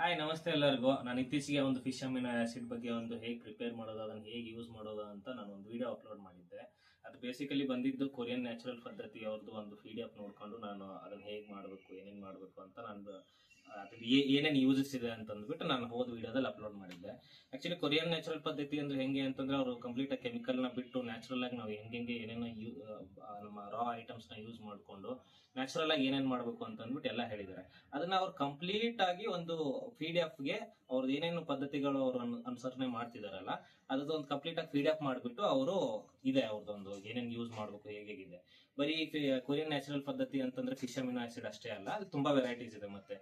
Hi ನಮಸ್ತೆ ಎಲ್ಲರಿಗೂ. ನಾನು ಇತ್ತೀಚೆಗೆ ಒಂದು ಫಿಶ್ ಅಮಿನೋ ಆಸಿಡ್ ಬಗ್ಗೆ ಒಂದು ಹೇಗೆ ಪ್ರಿಪೇರ್ ಮಾಡೋದು, ಅದನ್ನು ಹೇಗೆ ಯೂಸ್ ಮಾಡೋದು ಅಂತ ನಾನು ಒಂದು ವಿಡಿಯೋ ಅಪ್ಲೋಡ್ ಮಾಡಿದ್ದೆ. ಅದು ಬೇಸಿಕಲಿ ಬಂದಿದ್ದು ಕೊರಿಯನ್ ನ್ಯಾಚುರಲ್ ಪದ್ಧತಿ ಅವ್ರದ್ದು ಒಂದು ಪಿ ಡಿ ಎಫ್ ನೋಡ್ಕೊಂಡು ನಾನು ಅದನ್ನು ಹೇಗೆ ಮಾಡಬೇಕು, ಏನೇನು ಮಾಡಬೇಕು ಅಂತ ನಾನು ಅದ್ರ ಏನೇನು ಯೂಸಸ್ ಇದೆ ಅಂತ ಅಂದ್ಬಿಟ್ಟು ನಾನು ಹೋದ ವಿಡಿಯೋದಲ್ಲಿ ಅಪ್ಲೋಡ್ ಮಾಡಿದ್ದೆ. ಆಕ್ಚುಲಿ ಕೊರಿಯನ್ ನ್ಯಾಚುರಲ್ ಪದ್ಧತಿ ಅಂದ್ರೆ ಹೆಂಗೆ ಅಂತಂದ್ರೆ ಅವರು ಕಂಪ್ಲೀಟ್ ಆಗಿ ಕೆಮಿಕಲ್ನ ಬಿಟ್ಟು ನ್ಯಾಚುರಲ್ ಆಗಿ ನಾವು ಹೆಂಗೆ ಏನೇನೋ ಯೂ ನಮ್ಮ ರಾ ಐಟಮ್ಸ್ನ ಯೂಸ್ ಮಾಡಿಕೊಂಡು ನ್ಯಾಚುರಲ್ ಆಗಿ ಏನೇನು ಮಾಡಬೇಕು ಅಂತ ಅಂದ್ಬಿಟ್ಟು ಎಲ್ಲ ಹೇಳಿದ್ದಾರೆ. ಅದನ್ನ ಅವ್ರು ಕಂಪ್ಲೀಟ್ ಆಗಿ ಒಂದು ಪಿ ಡಿ ಎಫ್ಗೆ ಅವ್ರದ್ದು ಏನೇನು ಪದ್ಧತಿಗಳು ಅವರು ಅನುಸರಣೆ ಮಾಡ್ತಿದಾರಲ್ಲ ಒಂದು ಕಂಪ್ಲೀಟ್ ಆಗಿ ಪಿ ಡಿ ಎಫ್ ಮಾಡಿಬಿಟ್ಟು ಅವರು ಇದೆ ಅವ್ರದ್ದೊಂದು ಏನೇನು ಯೂಸ್ ಮಾಡಬೇಕು ಹೇಗಿದೆ ಬರೀ ಕೊರಿಯನ್ ನ್ಯಾಚುರಲ್ ಪದ್ಧತಿ ಅಂತಂದ್ರೆ ಫಿಶ್ ಅಮಿನೋ ಆಸಿಡ್ ಅಷ್ಟೇ ಅಲ್ಲ ಅದು ತುಂಬಾ ವೆರೈಟೀಸ್ ಇದೆ ಮತ್ತೆ.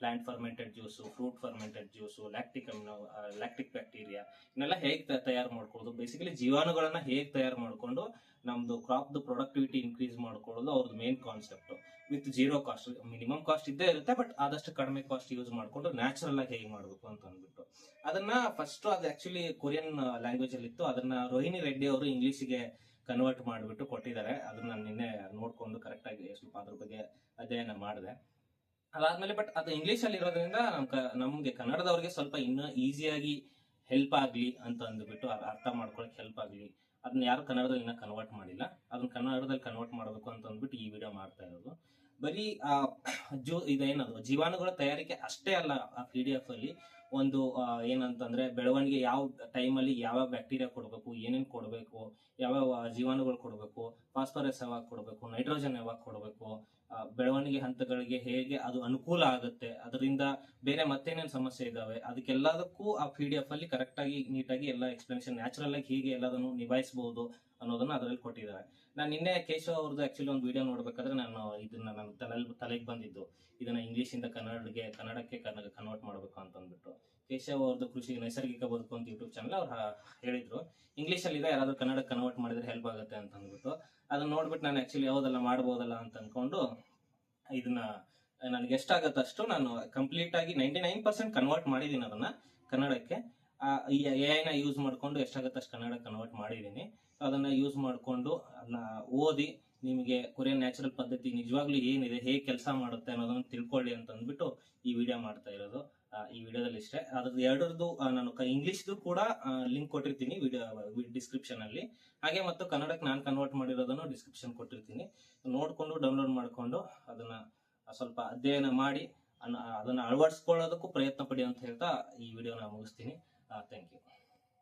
Plant fermented juice fruit fermented juice lactic amino lactic bacteria ಇವನ್ನೆಲ್ಲ ಹೇಗೆ ತಯಾರು ಮಾಡ್ಕೊಳ್ಳೋದು ಬೇಸಿಕಲಿ ಜೀವಾಣುಗಳನ್ನ ಹೇಗೆ ತಯಾರು ಮಾಡ್ಕೊಂಡು ನಮ್ದು ಕ್ರಾಪ್ ಪ್ರೊಡಕ್ಟಿವಿಟಿ ಇನ್ಕ್ರೀಸ್ ಮಾಡ್ಕೊಳ್ಳೋದು ಅವ್ರದ್ದು main concept with zero cost minimum cost ಇದ್ದೇ ಇರುತ್ತೆ ಬಟ್ ಆದಷ್ಟು ಕಡಿಮೆ ಕಾಸ್ಟ್ ಯೂಸ್ ಮಾಡಿಕೊಂಡು ನ್ಯಾಚುರಲ್ ಆಗಿ ಹೇಗೆ ಮಾಡಬೇಕು ಅಂತ ಅಂದ್ಬಿಟ್ಟು. ಅದನ್ನ ಫಸ್ಟ್ ಅದು ಆಕ್ಚುಲಿ ಕೊರಿಯನ್ ಲ್ಯಾಂಗ್ವೇಜ್ ಅಲ್ಲಿ ಇತ್ತು. ಅದನ್ನ ರೋಹಿಣಿ ರೆಡ್ಡಿ ಅವರು ಇಂಗ್ಲಿಷ್ಗೆ ಕನ್ವರ್ಟ್ ಮಾಡಿಬಿಟ್ಟು ಕೊಟ್ಟಿದ್ದಾರೆ. ಅದನ್ನ ನಾನು ನಿನ್ನೆ ನೋಡ್ಕೊಂಡು ಕರೆಕ್ಟ್ ಆಗಿ ಸ್ವಲ್ಪ ಅದ್ರ ಬಗ್ಗೆ ಅಧ್ಯಯನ ಮಾಡಿದೆ. ಅದಾದ್ಮೇಲೆ ಬಟ್ ಅದು ಇಂಗ್ಲಿಷ್ ಅಲ್ಲಿ ಇರೋದ್ರಿಂದ ನಮ್ಗೆ ಕನ್ನಡದವ್ರಿಗೆ ಸ್ವಲ್ಪ ಇನ್ನೂ ಈಸಿಯಾಗಿ ಹೆಲ್ಪ್ ಆಗ್ಲಿ ಅಂತ ಅಂದ್ಬಿಟ್ಟು ಅದ್ ಅರ್ಥ ಮಾಡ್ಕೊಳಕ್ ಹೆಲ್ಪ್ ಆಗ್ಲಿ. ಅದನ್ನ ಯಾರು ಕನ್ನಡದಲ್ಲಿ ಇನ್ನ ಕನ್ವರ್ಟ್ ಮಾಡಿಲ್ಲ. ಅದನ್ನ ಕನ್ನಡದಲ್ಲಿ ಕನ್ವರ್ಟ್ ಮಾಡಬೇಕು ಅಂತ ಅಂದ್ಬಿಟ್ಟು ಈ ವಿಡಿಯೋ ಮಾಡ್ತಾ ಇರೋದು. ಬರೀ, ಆ, ಜೂ, ಇದೇನದು, ಜೀವಾಣುಗಳ ತಯಾರಿಕೆ ಅಷ್ಟೇ ಅಲ್ಲ ಆ ಪಿ ಡಿ ಎಫ್ ಅಲ್ಲಿ. ಒಂದು ಏನಂತಂದ್ರೆ ಬೆಳವಣಿಗೆ ಯಾವ ಟೈಮಲ್ಲಿ ಯಾವ ಬ್ಯಾಕ್ಟೀರಿಯಾ ಕೊಡಬೇಕು, ಏನೇನು ಕೊಡಬೇಕು ಯಾವ್ಯಾವ ಜೀವಾಣುಗಳು ಕೊಡಬೇಕು ಫಾಸ್ಫರಸ್ ಯಾವಾಗ ಕೊಡಬೇಕು ನೈಟ್ರೋಜನ್ ಯಾವಾಗ ಕೊಡಬೇಕು ಬೆಳವಣಿಗೆ ಹಂತಗಳಿಗೆ ಹೇಗೆ ಅದು ಅನುಕೂಲ ಆಗುತ್ತೆ, ಅದರಿಂದ ಬೇರೆ ಮತ್ತೇನೇನು ಸಮಸ್ಯೆ ಇದಾವೆ, ಅದಕ್ಕೆಲ್ಲದಕ್ಕೂ ಆ ಪಿ ಡಿ ಎಫ್ ಅಲ್ಲಿ ಕರೆಕ್ಟ್ ಆಗಿ, ನೀಟಾಗಿ ಎಲ್ಲ ಎಕ್ಸ್ಪ್ಲನೇಷನ್ ನ್ಯಾಚುರಲ್ ಆಗಿ ಹೀಗೆ ಎಲ್ಲದನ್ನು ನಿಭಾಯಿಸಬಹುದು ಅನ್ನೋದನ್ನ ಅದರಲ್ಲಿ ಕೊಟ್ಟಿದ್ದಾರೆ. ನಾನು ನಿನ್ನೆ ಕೇಶವ್ ಅವ್ರದ್ದು ಆಕ್ಚುಲಿ ಒಂದು ವಿಡಿಯೋ ನೋಡ್ಬೇಕಾದ್ರೆ ನಾನು ಇದನ್ನ ನನ್ನ ತಲೆ ತಲೆಗೆ ಬಂದಿದ್ದು. ಇದನ್ನ ಇಂಗ್ಲಿಷ್ ಇಂದ ಕನ್ನಡಕ್ಕೆ ಕನ್ನಡಕ್ಕೆ ಕನ್ನಡ ಕನ್ವರ್ಟ್ ಮಾಡಬೇಕು ಅಂತ ಅಂದ್ಬಿಟ್ಟು ಕೇಶವ್ ಅವ್ರದ್ದು ಕೃಷಿ ನೈಸರ್ಗಿಕ ಬದುಕು ಅಂತ ಯೂಟ್ಯೂಬ್ ಚಾನಲ್ ಅವ್ರು ಹೇಳಿದ್ರು. ಇಂಗ್ಲಿಷ್ ಅಲ್ಲಿ ಇದೆ ಯಾರಾದ್ರೂ ಕನ್ನಡ ಕನ್ವರ್ಟ್ ಮಾಡಿದ್ರೆ ಹೆಲ್ಪ್ ಆಗುತ್ತೆ ಅಂತ ಅಂದ್ಬಿಟ್ಟು. ಅದನ್ನ ನೋಡ್ಬಿಟ್ಟು ನಾನು ಆಕ್ಚುಲಿ ಯಾವುದೆಲ್ಲ ಮಾಡ್ಬೋದಲ್ಲ ಅಂತ ಅನ್ಕೊಂಡು ಇದನ್ನ, ನನಗೆ ಎಷ್ಟಾಗತ್ತಷ್ಟು ನಾನು ಕಂಪ್ಲೀಟ್ ಆಗಿ ನೈಂಟಿ ನೈನ್ ಪರ್ಸೆಂಟ್ ಕನ್ವರ್ಟ್ ಮಾಡಿದ್ದೀನಿ ಅದನ್ನ ಕನ್ನಡಕ್ಕೆ. ಈ ಯೂಸ್ ಮಾಡಿಕೊಂಡು ಎಷ್ಟಾಗತ್ತೆ ಅಷ್ಟು ಕನ್ನಡ ಕನ್ವರ್ಟ್ ಮಾಡಿದ್ದೀನಿ ಅದನ್ನ ಯೂಸ್ ಮಾಡಿಕೊಂಡು ಅದನ್ನ ಓದಿ ನಿಮಗೆ ಕೊರಿಯನ್ ನ್ಯಾಚುರಲ್ ಪದ್ಧತಿ ನಿಜವಾಗ್ಲೂ ಏನಿದೆ, ಹೇಗೆ ಕೆಲಸ ಮಾಡುತ್ತೆ ಅನ್ನೋದನ್ನ ತಿಳ್ಕೊಳ್ಳಿ ಅಂತ ಅಂದ್ಬಿಟ್ಟು ಈ ವಿಡಿಯೋ ಮಾಡ್ತಾ ಇರೋದು. ಈ ವಿಡಿಯೋದಲ್ಲಿ ಇಷ್ಟೇ. ಅದ್ರದ್ದು ಎರಡರದ್ದು ನಾನು ಇಂಗ್ಲಿಷ್ದು ಕೂಡ ಲಿಂಕ್ ಕೊಟ್ಟಿರ್ತೀನಿ ವಿಡಿಯೋ ಡಿಸ್ಕ್ರಿಪ್ಷನ್ ಅಲ್ಲಿ. ಹಾಗೆ ಮತ್ತು ಕನ್ನಡಕ್ಕೆ ನಾನು ಕನ್ವರ್ಟ್ ಮಾಡಿರೋದನ್ನು ಡಿಸ್ಕ್ರಿಪ್ಷನ್ ಕೊಟ್ಟಿರ್ತೀನಿ. ನೋಡಿಕೊಂಡು ಡೌನ್ಲೋಡ್ ಮಾಡಿಕೊಂಡು, ಅದನ್ನ ಸ್ವಲ್ಪ ಅಧ್ಯಯನ ಮಾಡಿ ಅದನ್ನ ಅಳವಡಿಸ್ಕೊಳ್ಳೋದಕ್ಕೂ ಪ್ರಯತ್ನ ಪಡಿ ಅಂತ ಹೇಳ್ತಾ ಈ ವಿಡಿಯೋನ ಮುಗಿಸ್ತೀನಿ. Thank you